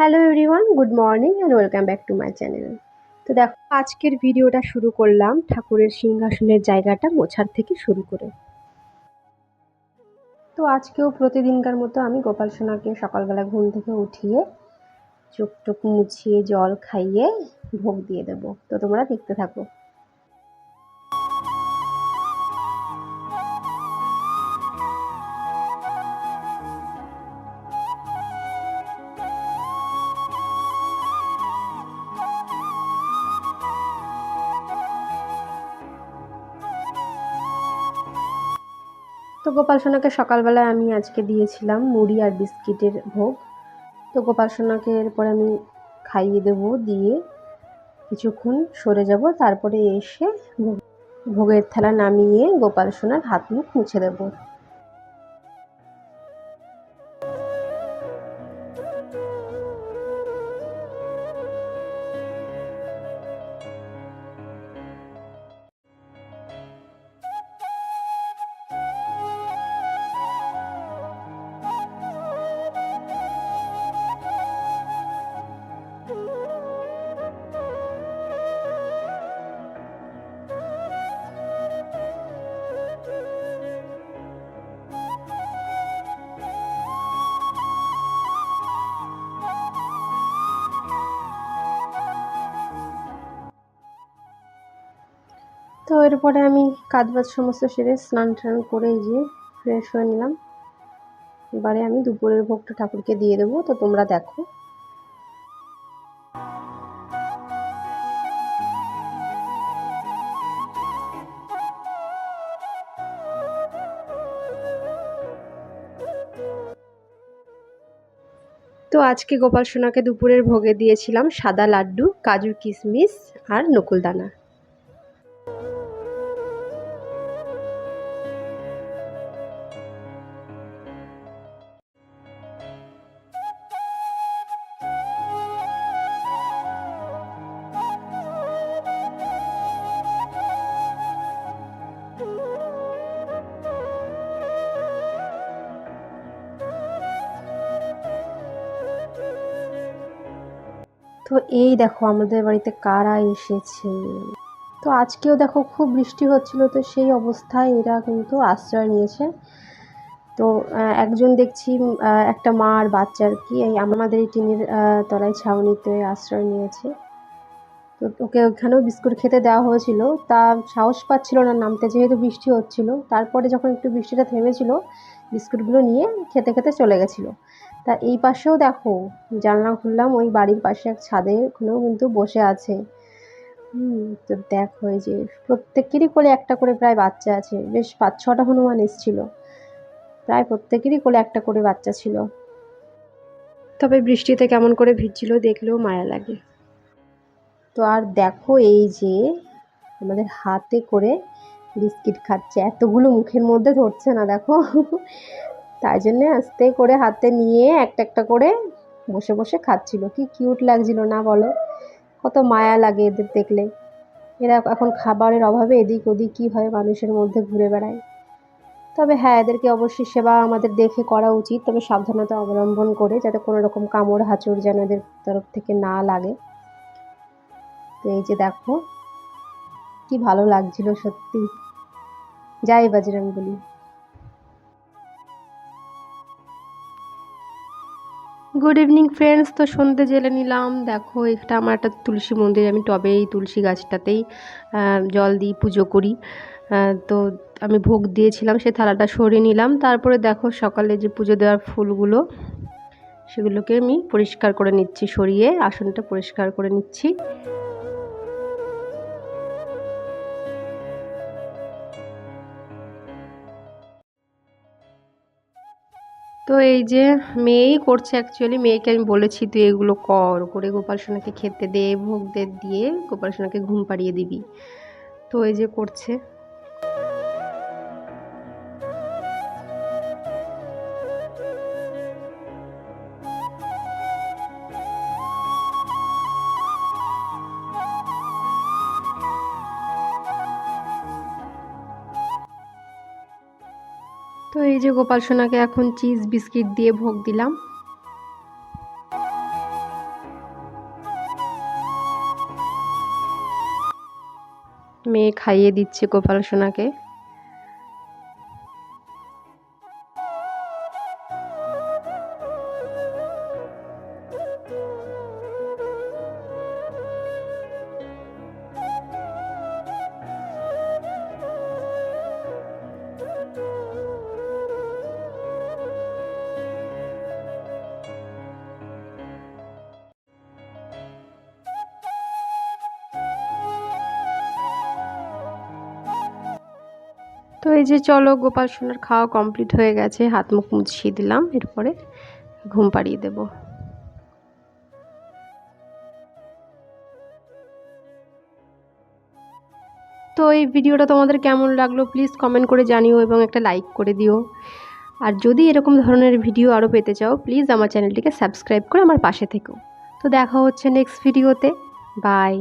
Hello everyone good morning and welcome back to my channel তো দেখো, আজকের ভিডিওটা শুরু করলাম ঠাকুরের সিংহাসনের জায়গাটা মোছার থেকে শুরু করে। তো আজকেও প্রতিদিনকার মতো আমি গোপাল সোনাকে সকালবেলা ঘুম থেকে উঠিয়ে চোখ টোক মুছিয়ে, জল খাইয়ে ভোগ দিয়ে দেবো। তো তোমরা দেখতে থাকো। তো গোপাল সোনাকে সকালবেলায় আমি আজকে দিয়েছিলাম মুড়ি আর বিস্কিটের ভোগ। তো গোপাল সোনাকে এরপর আমি খাইয়ে দেব, দিয়ে কিছুক্ষণ সরে যাব, তারপরে এসে ভোগের থালা নামিয়ে গোপাল সোনার হাত মুখ মুছে দেবো। তো এরপরে আমি কাজ বাজ সমস্ত সেরে স্নান টান করে এই যে ফ্রেশ হয়ে নিলাম। এবারে আমি দুপুরের ভোগটা ঠাকুরকে দিয়ে দেবো, তো তোমরা দেখো। তো আজকে গোপাল সোনাকে দুপুরের ভোগে দিয়েছিলাম সাদা লাড্ডু, কাজু কিশমিশ আর নকুলদানা তো এই দেখো, আমাদের বাড়িতে কারা এসেছে? তো আজকেও দেখো খুব বৃষ্টি হচ্ছিল, তো সেই অবস্থায় এরা কিন্তু আশ্রয় নিয়েছে। তো একজন দেখছি একটা মা আর বাচ্চা আর কি, এই আমাদের এই টিনের তলায় ছাউনিতে আশ্রয় নিয়েছে। তো ওকে ওখানেও বিস্কুট খেতে দেওয়া হয়েছিল। তা সাহস পাচ্ছিল না, নামতে যেহেতু বৃষ্টি হচ্ছিল, তারপরে যখন একটু বৃষ্টিটা থেমেছিল, বিস্কুটগুলো নিয়ে খেতে খেতে চলে গেছিল। তা এই পাশেও দেখো, জানলা খুললাম, ওই বাড়ির পাশে এক ছাদে ওখানেও কিন্তু বসে আছে। হুম, তো দেখো এই যে প্রত্যেকেরই কোলে একটা করে প্রায় বাচ্চা আছে, বেশ পাঁচ ছটা হনুমান এসেছিল। প্রায় প্রত্যেকেরই কোলে একটা করে বাচ্চা ছিল। তবে বৃষ্টিতে কেমন করে ভিজছিল দেখলেও মায়া লাগে। তো আর দেখো এই যে আমাদের হাতে করে বিস্কিট খাচ্ছে, এতগুলো মুখের মধ্যে ধরছে না দেখো। তাই জন্যে আস্তে করে হাতে নিয়ে একটা একটা করে বসে বসে খাচ্ছিল। কি কিউট লাগছিল না বলো? কত মায়া লাগে এদের দেখলে। এরা এখন খাবারের অভাবে এদিক ওদিক কীভাবে মানুষের মধ্যে ঘুরে বেড়ায়। তবে হ্যাঁ এদেরকে অবশ্যই সেবা আমাদের দেখে করা উচিত। তবে সাবধানতা অবলম্বন করে যাতে কোনো রকম কামড় হাঁচড় যেন এদের তরফ থেকে না লাগে। তো এই যে দেখো, কি ভালো লাগছিল সত্যি। যাই বাজরাং গুড ইভিনিং ফ্রেন্ডস তো সন্ধে জেলে নিলাম। দেখো, এটা আমার একটা তুলসী মন্দির। আমি টবে এই তুলসী গাছটাতেই জল দিই পুজো করি। তো আমি ভোগ দিয়েছিলাম সে থালাটা সরিয়ে নিলাম। তারপরে দেখো, সকালে যে পুজো দেওয়ার ফুলগুলো, সেগুলোকে আমি পরিষ্কার করে নিচ্ছি, সরিয়ে। আসনটা পরিষ্কার করে নিচ্ছি। তো এই যে মেয়েই করছে অ্যাকচুয়ালি মেয়েকে আমি বলেছি, তুই এগুলো কর, করে গোপাল সোনাকে খেতে দে ভোগ দে, দিয়ে গোপাল সোনাকে ঘুম পাড়িয়ে দিবি। তো এই যে করছে। এই যে গোপাল সোনাকে এখন চিজ বিস্কিট দিয়ে ভোগ দিলাম। মেয়ে খাইয়ে দিচ্ছে গোপাল সোনাকে। তো এই যে চলো গোপাল সোনার খাওয়া কমপ্লিট হয়ে গেছে, হাত মুখ মুছিয়ে দিলাম, এরপরে ঘুম পাড়িয়ে দেবো। তো এই ভিডিওটা তোমাদের কেমন লাগল প্লিজ কমেন্ট করে জানিও এবং একটা লাইক করে দিও। আর যদি এরকম ধরনের ভিডিও আরও পেতে চাও প্লিজ আমার চ্যানেলটিকে সাবস্ক্রাইব করে আমার পাশে থেকো। তো দেখা হচ্ছে নেক্সট ভিডিওতে বাই